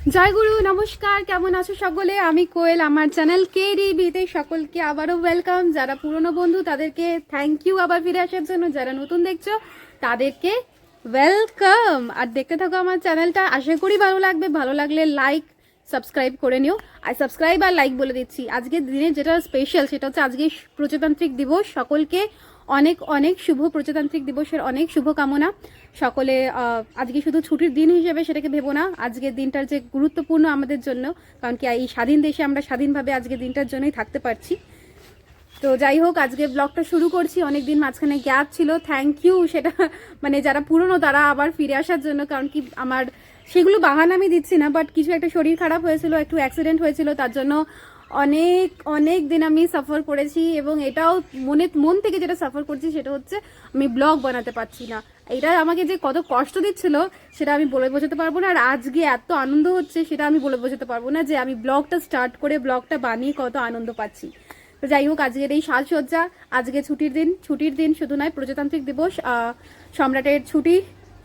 জয় গুরু, নমস্কার, কেমন আছো সকলে? আমি কোয়েল, আমার চ্যানেল কে বিতে সকলকে আবারও ওয়েলকাম যারা পুরনো বন্ধু, তাদেরকে থ্যাংক ইউ আবার ফিরে আসার জন্য। যারা নতুন দেখছ, তাদেরকে ওয়েলকাম আর দেখতে থাকো আমার চ্যানেলটা, আশা করি ভালো লাগবে। ভালো লাগলে লাইক সাবস্ক্রাইব করে নিও। আর সাবস্ক্রাইব আর লাইক বলে দিচ্ছি। আজকের দিনে যেটা স্পেশাল সেটা হচ্ছে আজকে প্রজাতান্ত্রিক দিবস। সকলকে অনেক অনেক শুভ প্রজাতান্ত্রিক দিবসের অনেক শুভকামনা। সকলে আজকে শুধু ছুটির দিন হিসেবে সেটাকে ভেবো না, আজকের দিনটার যে গুরুত্বপূর্ণ আমাদের জন্য, কারণ কি এই স্বাধীন দেশে আমরা স্বাধীনভাবে আজকের দিনটার জন্যই থাকতে পারছি। তো যাই হোক, আজকে ব্লগটা শুরু করছি অনেক দিন মাঝখানে গ্যাপ ছিল থ্যাংক ইউ সেটা মানে যারা পুরনো তারা আবার ফিরে আসার জন্য, কারণ কি আমার সেগুলো বাহানা আমি দিচ্ছি না বাট কিছু একটা শরীর খারাপ হয়েছিল, একটু অ্যাক্সিডেন্ট হয়েছিল, তার জন্য অনেক অনেক দিন আমি সাফার করেছি এবং এটাও মনে, মন থেকে যেটা সাফার করছি সেটা হচ্ছে আমি ব্লগ বানাতে পারছি না। এটা আমাকে যে কত কষ্ট দিচ্ছিল সেটা আমি বলে বোঝাতে পারব না। আর আজকে এত আনন্দ হচ্ছে সেটা আমি বলে বোঝাতে পারব না যে আমি ব্লগটা স্টার্ট করে ব্লগটা বানিয়ে কত আনন্দ পাচ্ছি। তো যাই হোক, আজকের এই সাজসজ্জা, আজকে ছুটির দিন ছুটির দিন শুধু নয়, প্রজাতান্ত্রিক দিবস সম্রাটের ছুটি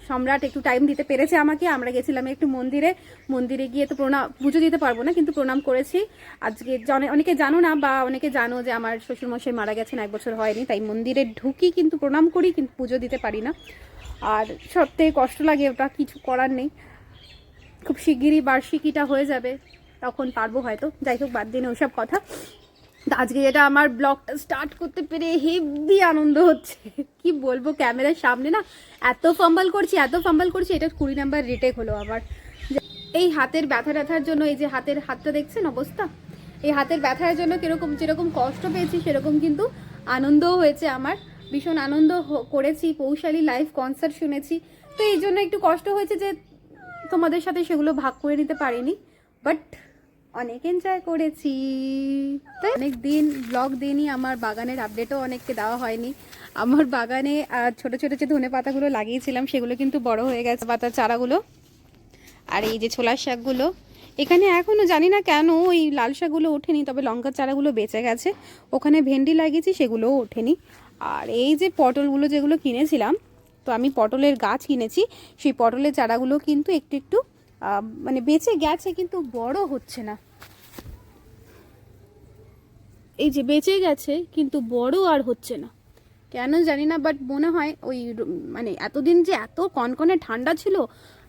সম্রাট একটু টাইম দিতে পেরেছে আমাকে। আমরা গেছিলাম একটু মন্দিরে। মন্দিরে গিয়ে তো প্রণাম পুজো দিতে পারব না, কিন্তু প্রণাম করেছি। আজকে অনেকে জানো না বা অনেকে জানো যে আমার শ্বশুরমশাই মারা গেছেন, এক বছর হয়নি, তাই মন্দিরে ঢুকি কিন্তু প্রণাম করি, কিন্তু পুজো দিতে পারি না। আর সব থেকে কষ্ট লাগে ওটা, কিছু করার নেই। খুব শিগগিরই বার্ষিকীটা হয়ে যাবে, তখন পারব হয়তো। যাই হোক, বাদ দিন ওসব কথা। আজকে যেটা আমার ব্লগটা স্টার্ট করতে পেরে হেভি আনন্দ হচ্ছে। কি বলব, ক্যামেরার সামনে না এত ফাম্বাল করছি, এত ফাম্বাল করছি, এটা কুড়ি নাম্বার রিটেক হলো আমার। এই হাতের ব্যথা ব্যথার জন্য, এই যে হাতের হাতটা দেখছেন অবস্থা? এই হাতের ব্যথার জন্য কীরকম, যেরকম কষ্ট পেয়েছি, সেরকম কিন্তু আনন্দও হয়েছে আমার। ভীষণ আনন্দ করেছি পৌশালী লাইভ কনসার্ট শুনেছি। তো এই জন্য একটু কষ্ট হয়েছে যে তোমাদের সাথে সেগুলো ভাগ করে নিতে পারিনি। বাট অনেক এনজয় করেছি। অনেক দিন ব্লগ দিনই আমার বাগানের আপডেটও অনেককে দেওয়া হয়নি। আমার বাগানে ছোট ছোট যে ধনে পাতাগুলো লাগিয়েছিলাম, সেগুলো কিন্তু বড় হয়ে গেছে, পাতার চারাগুলো। আর এই যে ছোলার শাকগুলো, এখানে এখনও জানি না কেন ওই লাল শাকগুলো ওঠেনি, তবে লঙ্কার চারাগুলো বেঁচে গেছে। ওখানে ভেন্ডি লাগিয়েছি, সেগুলোও ওঠেনি। আর এই যে পটলগুলো যেগুলো কিনেছিলাম, তো আমি পটলের গাছ কিনেছি, সেই পটলের চারাগুলো কিন্তু একটু একটু মানে বেঁচে গেছে কিন্তু বড় হচ্ছে না। এই যে বেঁচে গেছে কিন্তু বড় আর হচ্ছে না। কেন জানি না বাট মনে হয় ওই মানে এতদিন যে এত কনকনে ঠান্ডা ছিল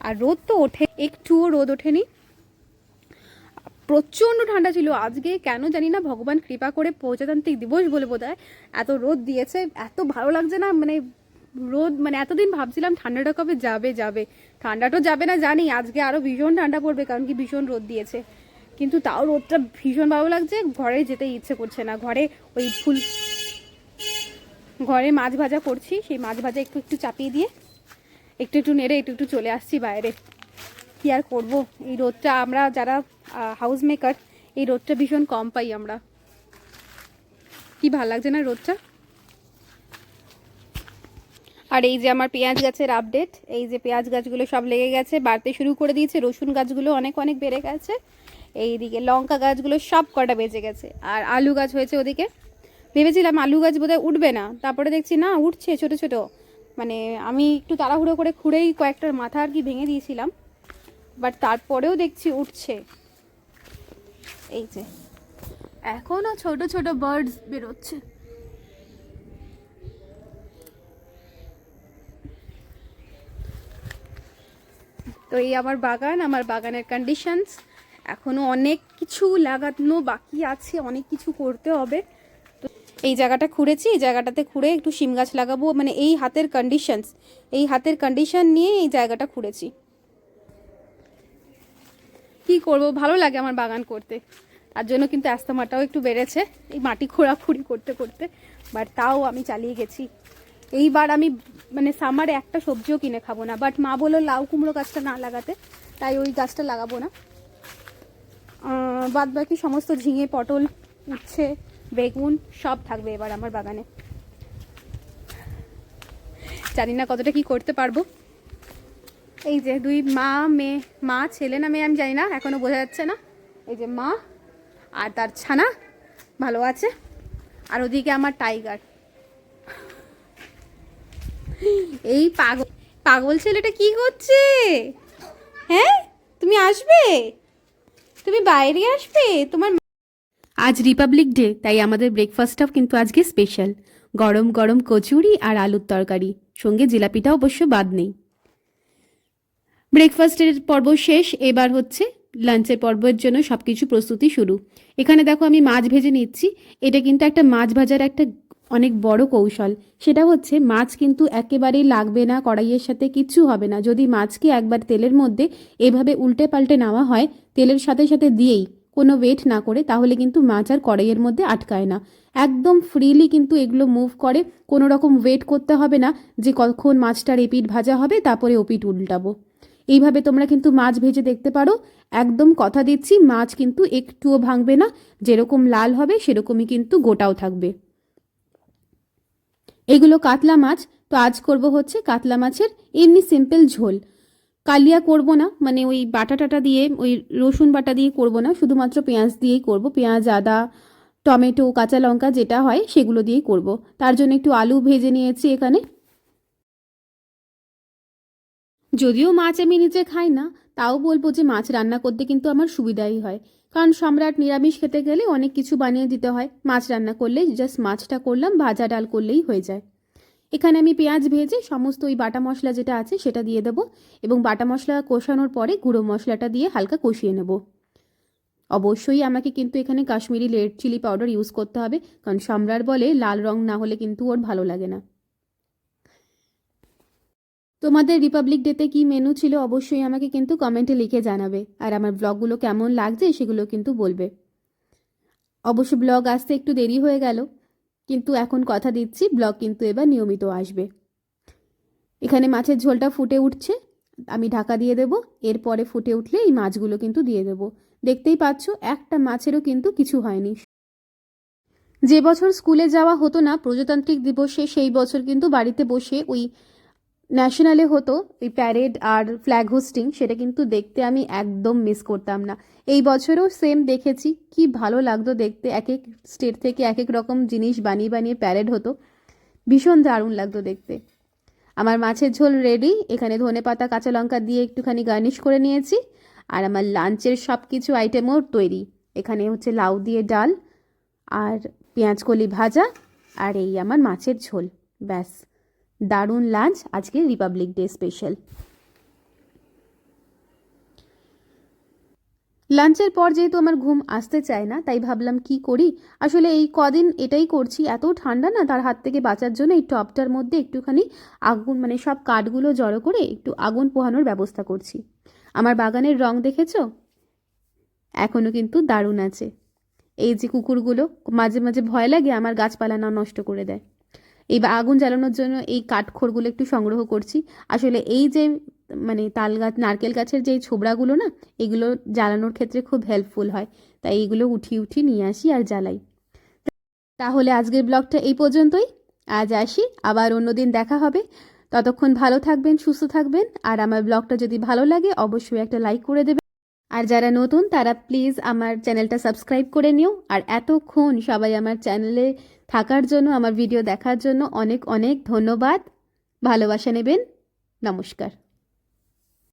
আর রোদ তো ওঠে, একটুও রোদ ওঠেনি। প্রচণ্ড ঠান্ডা ছিল। আজকে কেন জানি না, ভগবান কৃপা করে প্রজাতান্ত্রিক দিবস বলে বোধ এত রোদ দিয়েছে। এত ভালো লাগছে না মানে রোদ মানে এতদিন ভাবছিলাম ঠান্ডাটা কবে যাবে যাবে। ঠান্ডাটা যাবে না জানি আজকে আরও ভীষণ ঠান্ডা পড়বে, কারণ কি ভীষণ রোদ দিয়েছে। কিন্তু তাও রোদটা ভীষণ ভালো লাগছে, ঘরে যেতে ইচ্ছে করছে না। ঘরে ওই ফুল, ঘরে মাছ ভাজা করছি, সেই মাছ ভাজা একটু একটু চাপিয়ে দিয়ে, একটু একটু নেড়ে, একটু একটু চলে আসছি বাইরে। কি আর করব? এই রোদটা আমরা যারা হাউস মেকার এই রোদটা ভীষণ কম পাই আমরা। কি ভালো লাগছে না রোদটা? আর এই যে আমার পেঁয়াজ গাছের আপডেট এই যে পেঁয়াজ গাছগুলো সব লেগে গেছে, বাড়তে শুরু করে দিয়েছে, রসুন গাছগুলো অনেক অনেক বেড়ে গেছে। এইদিকে লঙ্কা গাছগুলো সব কটা বেঁচে গেছে। আর আলু গাছ হয়েছে ওদিকে। ভেবেছিলাম আলু গাছ বোধহয় উঠবে না, তারপরে দেখছি না, উঠছে ছোট ছোট। মানে আমি একটু তাড়াহুড়ো করে খুঁড়েই কয়েকটার মাথা আর কি ভেঙে দিয়েছিলাম। বাট তারপরেও দেখছি উঠছে। এই যে। এখনও ছোট ছোট বার্ডস বেরোচ্ছে। তো এই আমার বাগান, আমার বাগানের কন্ডিশনস এখনও অনেক কিছু লাগানো বাকি আছে, অনেক কিছু করতে হবে। তো এই জায়গাটা খুঁড়েছি, এই জায়গাটাতে খুঁড়ে একটু শিম গাছ লাগাবো মানে এই হাতের কন্ডিশনস এই হাতের কন্ডিশন নিয়ে এই জায়গাটা খুঁড়েছি। কি করব? ভালো লাগে আমার বাগান করতে। তার জন্য কিন্তু অ্যাস্তমাটাও একটু বেড়েছে, এই মাটি খোঁড়াখুড়ি করতে করতে। বাট তাও আমি চালিয়ে গেছি। এইবার আমি মানে সামারে একটা সবজিও কিনে খাব না বাট মা বলল লাউ কুমড়ো গাছটা না লাগাতে, তাই ওই গাছটা লাগাবো না। বাদ বাকি সমস্ত ঝিঙে, পটল, উচ্ছে, বেগুন সব থাকবে এবার আমার বাগানে। জানি না কতটা কি করতে পারব। এই যে দুই মা, মেয়ে, মা, ছেলে না মেয়ে আমি জানি না, এখনও বোঝা যাচ্ছে না। এই যে মা আর তার ছানা ভালো আছে। আর ওদিকে আমার টাইগার এই পাগল পাগল ছেলেটা কি করছে? হ্যাঁ? তুমি আসবে? তুমি বাইরে আসবে? তোমার আজ রিপাবলিক ডে, তাই আমাদের ব্রেকফাস্টটাও কিন্তু আজকে স্পেশাল গরম গরম কচুরি আর আলুর তরকারি। সঙ্গে জিলাপিটা অবশ্য বাদ নেই। ব্রেকফাস্টের পর্ব শেষ, এবার হচ্ছে লাঞ্চের পর্বের জন্য সব কিছু প্রস্তুতি শুরু। এখানে দেখো আমি মাছ ভেজে নিচ্ছি। এটা কিন্তু একটা মাছ ভাজার একটা অনেক বড় কৌশল। সেটা হচ্ছে মাছ কিন্তু একেবারেই লাগবে না, কড়াইয়ের সাথে কিচ্ছু হবে না। যদি মাছকে একবার তেলের মধ্যে এভাবে উল্টে পাল্টে নেওয়া হয়, তেলের সাথে সাথে দিয়েই কোনো ওয়েট না করে, তাহলে কিন্তু মাছ আর কড়াইয়ের মধ্যে আটকায় না। একদম ফ্রিলি কিন্তু এগুলো মুভ করে, কোনো রকম ওয়েট করতে হবে না, যে কখন মাছটার এপিট ভাজা হবে, তারপরে ওপিট উল্টাবো। এইভাবে তোমরা কিন্তু মাছ ভেজে দেখতে পারো। একদম কথা দিচ্ছি, মাছ কিন্তু একটুও ভাঙবে না, যেরকম লাল হবে সেরকমই কিন্তু গোটাও থাকবে। এগুলো কাতলা মাছ, তো আজ করব হচ্ছে কাতলা মাছের এমনি সিম্পল ঝোল। কালিয়া করব না মানে ওই বাটা টাটা দিয়ে, ওই রসুন বাটা দিয়ে করব না, শুধুমাত্র পেঁয়াজ দিয়েই করব। পেঁয়াজ, আদা, টমেটো, কাঁচা লঙ্কা যেটা হয় সেগুলো দিয়েই করব। তার জন্য একটু আলু ভেজে নিয়েছি এখানে। যদিও মাছ আমি নিজে খাই না, তাও বলব যে মাছ রান্না করতে কিন্তু আমার সুবিধাই হয়। কারণ সম্রাট নিরামিষ খেতে গেলে অনেক কিছু বানিয়ে দিতে হয়। মাছ রান্না করলে জাস্ট মাছটা করলাম, ভাজা ডাল করলেই হয়ে যায়। এখানে আমি পেঁয়াজ ভেজে সমস্ত ওই বাটা মশলা যেটা আছে সেটা দিয়ে দেবো এবং বাটা মশলা কষানোর পরে গুঁড়ো মশলাটা দিয়ে হালকা কষিয়ে নেব। অবশ্যই আমাকে কিন্তু এখানে Kashmiri red chili powder use করতে হবে, কারণ সম্রাট বলে লাল রং না হলে কিন্তু ওর ভালো লাগে না। তোমাদের রিপাবলিক ডেতে কি মেনু ছিল অবশ্যই আমাকে কিন্তু কমেন্টে লিখে জানাবে। আর আমার ব্লগগুলো কেমন লাগছে সেগুলো কিন্তু বলবে। অবশ্য ব্লগ আসতে একটু দেরি হয়ে গেল, কিন্তু এখন কথা দিচ্ছি ব্লগ কিন্তু এবার নিয়মিত আসবে। এখানে মাছের ঝোলটা ফুটে উঠছে, আমি ঢাকা দিয়ে দেব, এরপরে ফুটে উঠলে এই মাছগুলো কিন্তু দিয়ে দেব। দেখতেই পাচ্ছ, একটা মাছেরও কিন্তু কিছু হয়নি। যে বছর স্কুলে যাওয়া হতো না, প্রজাতান্ত্রিক দিবসে সেই বছর কিন্তু বাড়িতে বসে ওই ন্যাশনালে হতো, ওই প্যারেড আর ফ্ল্যাগ হোস্টিং সেটা কিন্তু দেখতে আমি একদম মিস করতাম না। এই বছরও সেম দেখেছি, কি ভালো লাগতো দেখতে। এক এক স্টেট থেকে এক এক রকম জিনিস বানিয়ে বানিয়ে প্যারেড হতো, ভীষণ দারুণ লাগতো দেখতে। আমার মাছের ঝোল রেডি এখানে ধনে পাতা, কাঁচা লঙ্কা দিয়ে একটুখানি গার্নিশ করে নিয়েছি, আর আমার লাঞ্চের সব কিছু আইটেমও তৈরি। এখানে হচ্ছে লাউ দিয়ে ডাল, আর পেঁয়াজকলি ভাজা, আর এই আমার মাছের ঝোল, ব্যাস। দারুণ লাঞ্চ আজকে রিপাবলিক ডে স্পেশাল। লাঞ্চের পর যেহেতু আমার ঘুম আসতে চায় না, তাই ভাবলাম কি করি? আসলে এই কদিন এটাই করছি, এত ঠান্ডা না, তার হাত থেকে বাঁচার জন্য এই টপটার মধ্যে একটুখানি আগুন মানে সব কাঠগুলো জড়ো করে একটু আগুন পোহানোর ব্যবস্থা করছি। আমার বাগানের রং দেখেছ? এখনও কিন্তু দারুণ আছে। এই যে কুকুরগুলো, মাঝে মাঝে ভয় লাগে, আমার গাছপালা না নষ্ট করে দেয়। এই আগুন জ্বালানোর জন্য এই কাঠখড়গুলো একটু সংগ্রহ করছি। আসলে এই যে মানে তাল গাছ, নারকেল গাছের যে ছোবড়াগুলো না, এগুলো জ্বালানোর ক্ষেত্রে খুব হেল্পফুল হয়। তাই এইগুলো উঠি উঠি নিয়ে আসি আর জ্বালাই। তাহলে আজকের ব্লগটা এই পর্যন্তই। আজ আসি, আবার অন্যদিন দেখা হবে। ততক্ষণ ভালো থাকবেন, সুস্থ থাকবেন। আর আমার ব্লগটা যদি ভালো লাগে, অবশ্যই একটা লাইক করে দেবেন। আর যারা নতুন, তারা প্লিজ আমার চ্যানেলটা সাবস্ক্রাইব করে নিও। আর এতক্ষণ সবাই আমার চ্যানেলে থাকার জন্য, আমার ভিডিও দেখার জন্য অনেক অনেক ধন্যবাদ। ভালোবাসা নেবেন। নমস্কার।